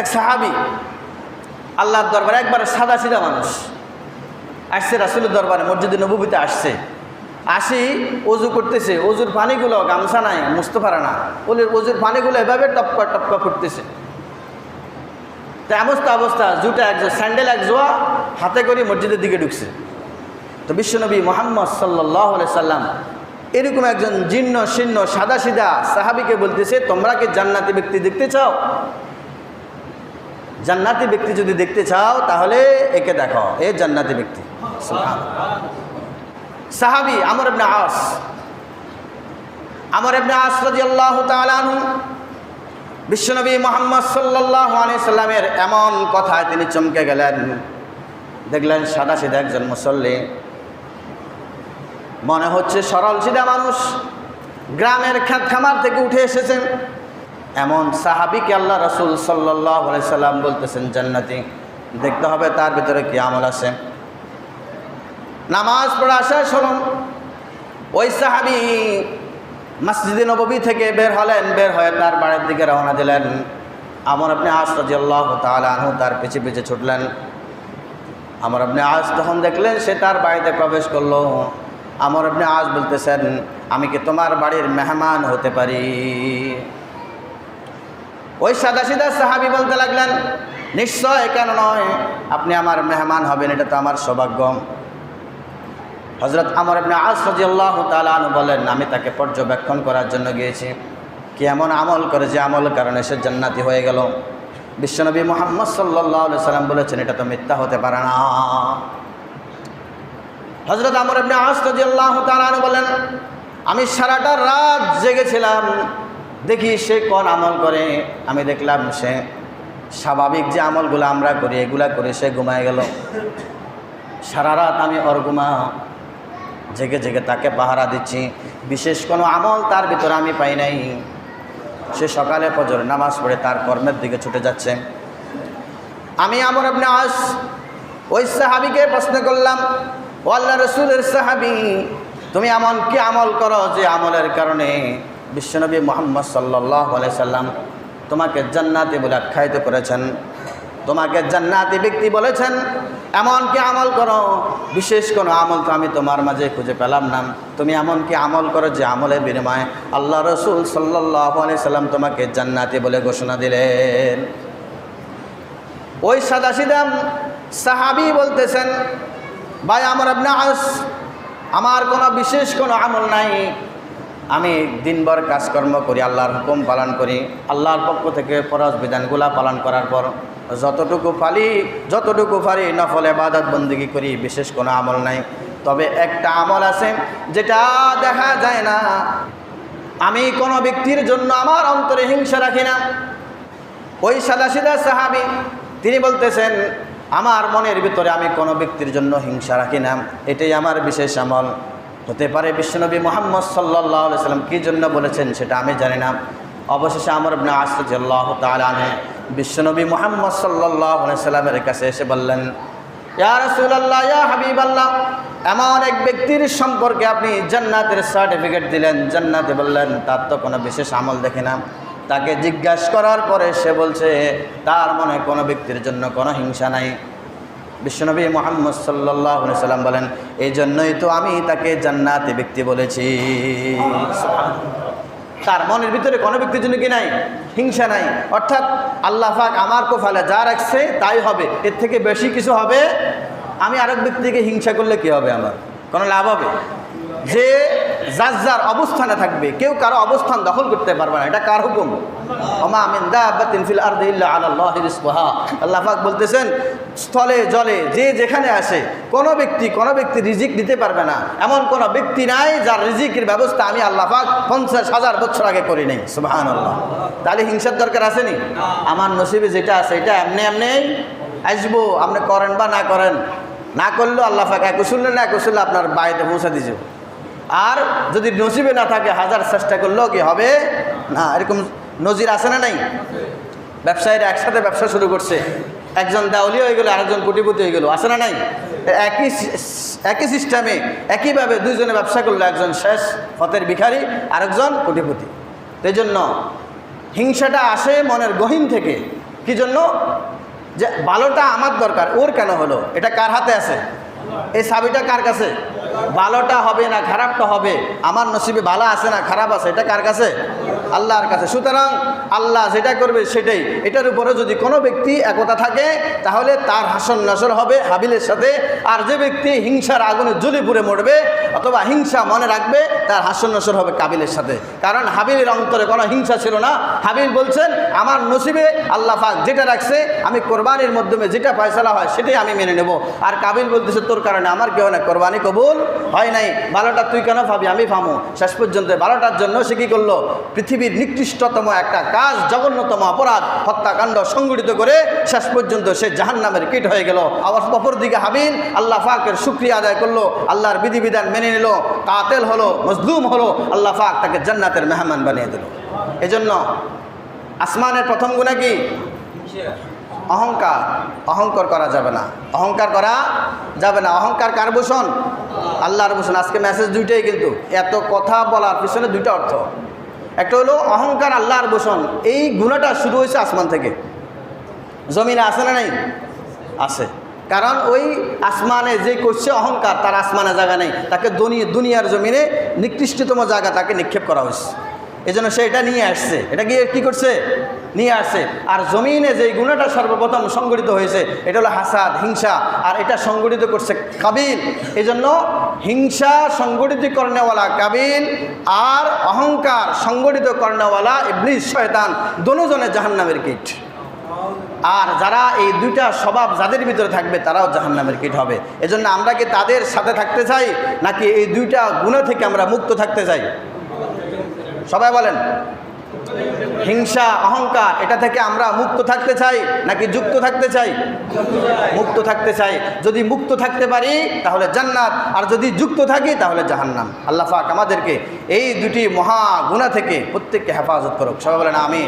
এক সাহাবি, আল্লাহর দরবারে একবারে সাদা সিধা মানুষ। আসছে রাসুলের দরবারে, মসজিদে নবীতে আসছে। আসি অজু করতেছে অজুর পানিগুলো গামছা নাই মুছতে পারে না বলে অজুর পানিগুলো এভাবে টপকা টপকা করতেছে তো এমস্ত অবস্থা জুটা এক স্যান্ডেল এক জোয়া হাতে করে মসজিদের দিকে ঢুকছে। তো বিশ্বনবী মোহাম্মদ সাল্লাহ সাল্লাম এরকম একজন জীর্ণ, শীর্ণ সাদা সিধা সাহাবিকে বলতেছে, তোমরা কি জান্নাতি ব্যক্তি দেখতে চাও? জান্নাতি ব্যক্তি যদি দেখতে চাও, তাহলে একে দেখো। এ জান্নাতি ব্যক্তি। সাহাবি আমর ইবনে আস। আমর ইবনে আস রাদিয়াল্লাহু তাআলা আনহু। বিশ্বনবী মোহাম্মদ আলাইহি সাল্লামের এমন কথায় তিনি চমকে গেলেন। দেখলেন সাদা সিধা একজন মুসল্লি। মনে হচ্ছে সরল সিধা মানুষ। গ্রামের খ্যাত খামার থেকে উঠে এসেছেন। এমন সাহাবিকে আল্লাহ রসুল সাল্লাহ সাল্লাম বলতেছেন, জান্নাতি, দেখতে হবে তার ভিতরে কি আমল আছে। নামাজ পড়া শেষ হল ওই সাহাবি মসজিদে নবী থেকে বের হলেন, বের হয়ে তার বাড়ির দিকে রওনা দিলেন। আমার আপনি আস রাজিয়াল্লাহ তালু তার পিছিয়ে পিছিয়ে ছুটলেন। আমার আপনি আজ তখন দেখলেন, সে তার বাড়িতে প্রবেশ করল। আমার আপনি আজ বলতেছেন, আমি কি তোমার বাড়ির মেহমান হতে পারি? ওই সাদা সিধা সাহাবি বলতে লাগলেন, নিশ্চয় কেন নয়? আপনি আমার মেহমান হবেন, এটা তো আমার সৌভাগ্য হজরত আমার আপনি আজ রাজিয়াল্লাহ তালু বলেন আমি তাকে পর্যবেক্ষণ করার জন্য গিয়েছি। কি এমন আমল করে যে আমল কারণে সে জান্নাতি হয়ে গেল। বিশ্বনবী মোহাম্মদ সাল্লাহ সাল্লাম বলেছেন, এটা তো মিথ্যা হতে পারে না। হজরত আমর আপনি আসজি আল্লাহ তালানু বলেন আমি সারাটা রাত জেগেছিলাম দেখি সে কোন আমল করে। আমি দেখলাম সে স্বাভাবিক যে আমলগুলো আমরা করি, এগুলা করে সে ঘুমায় গেল। সারা রাত আমি ওর ঘুমা জেগে জেগে তাকে পাহারা দিচ্ছি। বিশেষ কোনো আমল তার ভিতরে আমি পাই নাই। সে সকালে ফজর নামাজ পড়ে তার কর্মের দিকে ছুটে যাচ্ছে। আমি আমর আপনি আস, ওই সাহাবিকে প্রশ্ন করলাম, ও আল্লাহ রসুলের সাহাবি, তুমি এমন কি আমল করো যে আমলের কারণে বিশ্বনবী মোহাম্মদ সাল্লাহ সাল্লাম তোমাকে জান্নাতি বলে আখ্যায়িত করেছেন। তোমাকে জান্নাতি ব্যক্তি বলেছেন, এমন কি আমল করো? বিশেষ কোনো আমল তো আমি তোমার মাঝে খুঁজে পেলাম না। তুমি এমন কি আমল করো যে আমলের বিনিময়ে আল্লাহ রসুল সাল্লাহ সাল্লাম তোমাকে জান্নাতি বলে ঘোষণা দিলেন? ওই সাদা সিদাম সাহাবি বলতেছেন, ভাই, আমার আপনি আস, আমার কোনো বিশেষ কোনো আমল নাই। আমি দিনভর কাজকর্ম করি, আল্লাহর হুকুম পালন করি। আল্লাহর পক্ষ থেকে ফরজ বিধানগুলা পালন করার পর যতটুকু পালি যতটুকু পারি নফল এবাদত বন্দিগি করি, বিশেষ কোনো আমল নাই। তবে একটা আমল আছে, যেটা দেখা যায় না। আমি কোনো ব্যক্তির জন্য আমার অন্তরে হিংসা রাখি না। ওই সাদাসিদা সাহাবি, তিনি বলতেছেন, আমার মনের ভিতরে আমি কোনো ব্যক্তির জন্য হিংসা রাখি না। এটাই আমার বিশেষ আমল। হতে পারে বিশ্বনবী মোহাম্মদ সাল্লাহ সাল্লাম কী জন্য বলেছেন সেটা আমি জানি না। অবশেষে আমার আসল্লাহ তালানে বিশ্বনবী মোহাম্মদ সাল্লাহ সাল্লামের কাছে এসে বললেন, ইয়া হাবিব আল্লাহ এমন এক ব্যক্তির সম্পর্কে আপনি জান্নাতের সার্টিফিকেট দিলেন। জান্নাতে বললেন, তার তো কোনো বিশেষ আমল দেখে না। তাকে জিজ্ঞাসা করার পরে সে বলছে, তার মনে কোনো ব্যক্তির জন্য কোনো হিংসা নাই। বিশ্বনবী মোহাম্মদ সাল্লাহ সাল্লাম বলেন এই জন্যই তো আমি তাকে জান্নাতি ব্যক্তি বলেছি। তার মনের ভিতরে কোনো ব্যক্তির জন্য কি নাই? হিংসা নাই। অর্থাৎ আল্লাহ পাক আমার কোফালে যা রাখছে তাই হবে। এর থেকে বেশি কিছু হবে? আমি আরেক ব্যক্তিকে হিংসা করলে কি হবে আমার? কোনো লাভ হবে? যে যার যার অবস্থানে থাকবে, কেউ কারও অবস্থান দখল করতে পারবে না। এটা কার হুকুম? ওমা আমিন আল্লাহ বলতেছেন, স্থলে, জলে, যে যেখানে আসে, কোনো ব্যক্তি কোনো ব্যক্তি রিজিক দিতে পারবে না। এমন কোনো ব্যক্তি নাই যার রিজিকের ব্যবস্থা আমি আল্লাহ পাক পঞ্চাশ হাজার বছর আগে করি নাই। সুবাহান আল্লাহ তাহলে হিংসার দরকার আসেনি আমার নসিবে যেটা আছে, এটা এমনি এমনি আসব। আপনি করেন বা না করেন, না করলেও আল্লাহ পাক এক না এক আপনার বাড়িতে পৌঁছে দিয়েছে আর যদি নসিবে না থাকে, হাজার চেষ্টা করলেও কি হবে? না, এরকম নজির আছে না নাই? ব্যবসায়ীরা একসাথে ব্যবসা শুরু করছে। একজন দেওয়ালি হয়ে গেলো, আরেকজন কোটিপতি হয়ে গেলো। আছে না নাই? একই একই সিস্টেমে, একইভাবে দুইজনে ব্যবসা করল, একজন শেষ ফতের ভিখারি, আরেকজন কোটিপতি। এই জন্য হিংসাটা আসে মনের গহীন থেকে। কি জন্য? যে ভালোটা আমার দরকার, ওর কেন হলো? এটা কার হাতে আছে? এই চাবিটা কার কাছে? ভালোটা হবে না, খারাপটা হবে? আমার নসিবে ভালো আছে না খারাপ আছে? এটা কার কাছে? আল্লাহর কাছে। সুতরাং আল্লাহ যেটা করবে সেটাই। এটার উপরে যদি কোনো ব্যক্তি একতা থাকে, তাহলে তার হাসন নাসর হবে হাবিলের সাথে। আর যে ব্যক্তি হিংসার আগুনে জ্বলে পুড়ে মরবে অথবা হিংসা মনে রাখবে, তার হাসন নাসর হবে কাবিলের সাথে। কারণ হাবিলের অন্তরে কোনো হিংসা ছিল না। হাবিল বলছেন, আমার নসিবে আল্লাহ পাক যেটা রাখছে, আমি কোরবানির মাধ্যমে যেটা ফয়সলা হয়, সেটাই আমি মেনে নেব। আর কাবিল বলতেছে, তোর কারণে আমার কেউ না কোরবানি কবুল হয় নাই। ভালোটা তুই কেন ভাবি আমি ফামো শেষ পর্যন্ত ভালোটার জন্য সে কী করল? পৃথিবীর নিকৃষ্টতম একটা কাজ, জঘন্যতম অপরাধ হত্যাকাণ্ড সংগঠিত করে শেষ পর্যন্ত সে জাহান নামের কীট হয়ে গেল। আবার অপর দিকে হাবিল আল্লাহ ফাকের শুক্রিয়া আদায় করল, আল্লাহর বিধিবিধান মেনে নিল, কাতেল হলো, মজলুম হলো, আল্লাহ ফাক তাকে জান্নাতের মেহমান বানিয়ে দিল। এজন্য আসমানের প্রথম গুণা কি? অহংকার। অহংকার করা যাবে না। অহংকার করা যাবে না। অহংকার কার ভূষণ? আল্লাহর ভূষণ। আজকে মেসেজ দুইটাই কিন্তু। এত কথা বলার পিছনে দুইটা অর্থ। একটা হলো অহংকার আল্লাহর বসন। এই গুণাটা শুরু হয়েছে আসমান থেকে। জমিনে আসে না নাই? আছে। কারণ ওই আসমানে যে করছে অহংকার, তার আসমানে জায়গা নেই। তাকে দুনিয়ার জমিনে নিকৃষ্টতম জায়গা তাকে নিক্ষেপ করা হয়েছে। এজন্য সে এটা নিয়ে আসছে। এটা গিয়ে কী করছে? নিয়ে আসছে আর জমিনে যে গুণাটা সর্বপ্রথম সংগঠিত হয়েছে, এটা হলো হাসাদ, হিংসা। আর এটা সংগঠিত করছে কাবিল। এজন্য হিংসা সংগঠিত করেনেওয়ালা কাবিল আর অহংকার সংগঠিত করেনেওয়ালা ইবলিস, শয়তান দনুজনে জাহান্নামের কীট। আর যারা এই দুইটা স্বভাব যাদের ভিতরে থাকবে, তারাও জাহান্নামের কীট হবে। এজন্য আমরা কি তাদের সাথে থাকতে চাই, নাকি এই দুইটা গুণা থেকে আমরা মুক্ত থাকতে চাই? সবাই বলেন। হিংসা, অহংকার, এটা থেকে আমরা মুক্ত থাকতে চাই নাকি যুক্ত থাকতে চাই? মুক্ত থাকতে চাই। যদি মুক্ত থাকতে পারি, তাহলে জান্নাত, আর যদি যুক্ত থাকি, তাহলে জাহান্নাম। আল্লাহ আমাদেরকে এই দুটি মহা গুণা থেকে প্রত্যেককে হেফাজত করুক। সবাই বলেন আমি